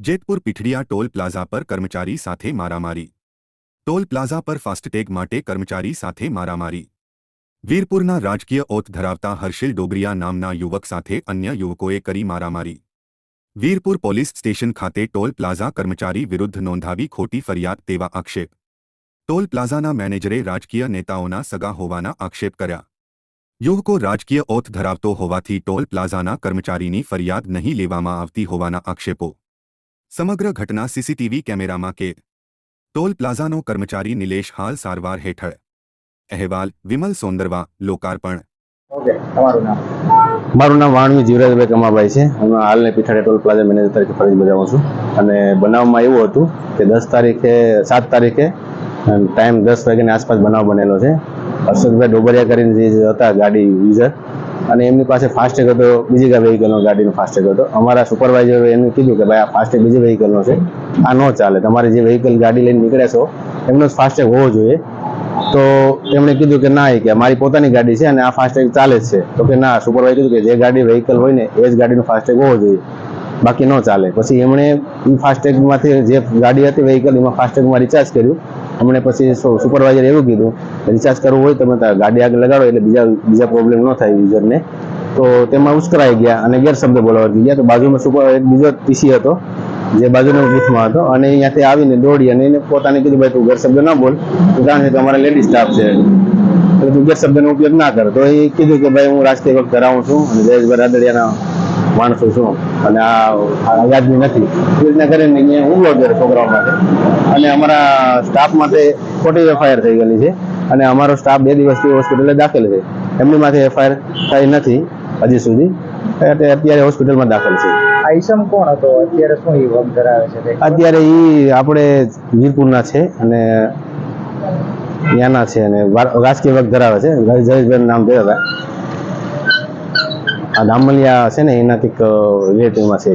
Jetpur Pithadiya toll plaza પર કર્મચારી સાથે મારામારી ટોલ પ્લાઝા પર ફાસ્ટેગ માટે કર્મચારી સાથે મારામારી વીરપુરના રાજકીય ઓથ ધરાવતા હર્ષિલ ડોબરિયા નામના યુવક સાથે અન્ય યુવકોએ કરી મારામારી વીરપુર પોલીસ સ્ટેશન ખાતે ટોલ પ્લાઝા કર્મચારી વિરુદ્ધ નોંધાવી ખોટી ફરિયાદ તેવા આક્ષેપ ટોલ પ્લાઝાના મેનેજરે રાજકીય નેતાઓના સગા હોવાના આક્ષેપ કર્યા યુવકો રાજકીય ઓથ ધરાવતો હોવાથી ટોલ પ્લાઝાના કર્મચારીની ફરિયાદ નહીં લેવામાં આવતી હોવાના આક્ષેપો સમગ્ર ઘટના સીસીટીવી કેમેરામાં કે ટોલ પ્લાઝાનો કર્મચારી નિલેશ હાલ સારવાર હેઠળ. અહેવાલ વિમલ સોંદરવા લોકાર્પણ. ઓકે નામ? મારું નામ વાણવી જીવરાજભાઈ કમાભાઈ છે. હું હાલને પીઠાડે ટોલ પ્લાઝા મેનેજર તરીકે ફરજ બજાવું છું. અને બનાવમાં એવું હતું કે દસ તારીખે સાત તારીખે ટાઈમ દસ વાગ્યાની આસપાસ બનાવ બનેલો છે. હર્ષદભાઈ ડોબરિયા કરીને જે હતા ગાડી યુઝર અને એમની પાસે ફાસ્ટેગ હતો, બીજી વ્હીકલનો ગાડીનો ફાસ્ટેગ હતો. અમારા સુપરવાઇઝરે એમને કીધું કે ભાઈ આ ફાસ્ટેગ બીજી વ્હીકલનો છે. આ ન ચાલે. તમારે જે વ્હીકલ ગાડી લઈને નીકળ્યા છો, એમનો જ ફાસ્ટેગ હોવો જોઈએ. તો એમણે કીધું કે ના, એ કે મારી પોતાની ગાડી છે અને આ ફાસ્ટેગ ચાલે જ છે. તો કે ના સુપરવાઇઝર કીધું કે જે ગાડી વ્હીકલ હોય ને, એ જ ગાડીનો ફાસ્ટેગ હોવો જોઈએ. બાકી ન ચાલે. પછી એમણે એ ફાસ્ટેગમાંથી જે ગાડી હતી વ્હીકલ એમાં ફાસ્ટેગમાં રિચાર્જ કર્યું. અમને પછી સુપરવાઇઝર એવું કીધું રિચાર્જ કરવું હોય તમે ગાડી આગળ લગાડો એટલે બીજા બીજા પ્રોબ્લેમ ન થાય યુઝરને તો તેમાં ઉશ્કરાઈ ગયા અને ગેરશબ્દ બોલાવા ગયા. તો બાજુમાં સુપર એક બીજો પીસી હતો, જે બાજુના બૂથમાં હતો. અને અહીંયાથી આવીને દોડી અને એને પોતાને કીધું, ભાઈ, તું ગેરશબ્દ ના બોલ. કારણ કે અમારા લેડીઝ સ્ટાફ છે. એટલે તું ગેરશબ્દનો ઉપયોગ ના કર. તો એ કીધું કે, ભાઈ, હું રાજકીય વખત ધરાવું છું અને જયેશભાઈ રાદડિયાના માણસો છું. અને આ વ્યાજબી નથી. એ રીતના કરીને અહીંયા હુમલો કર્યો છોકરાઓ માટે. અને અમારા સ્ટાફ માટે ખોટી એફઆઈઆર થઈ ગયેલી છે. અને અમારો સ્ટાફ બે દિવસથી હોસ્પિટલે દાખલ છે. એમની માથે એફઆઈઆર થઈ નથી હજી સુધી. એટલે અત્યારે હોસ્પિટલમાં દાખલ છે. આઈસમ કોણ હતો? અત્યારે શું એ વર્ક ધરાવે છે અત્યારે ઈ આપણે વીરપુરના છે અને ત્યાંના છે અને રાજકીય વર્ગ ધરાવે છે. જયેશભાઈ નામ દેતા હતા. આ દામલિયા છે ને એનાથી રિલેટિવમાં છે.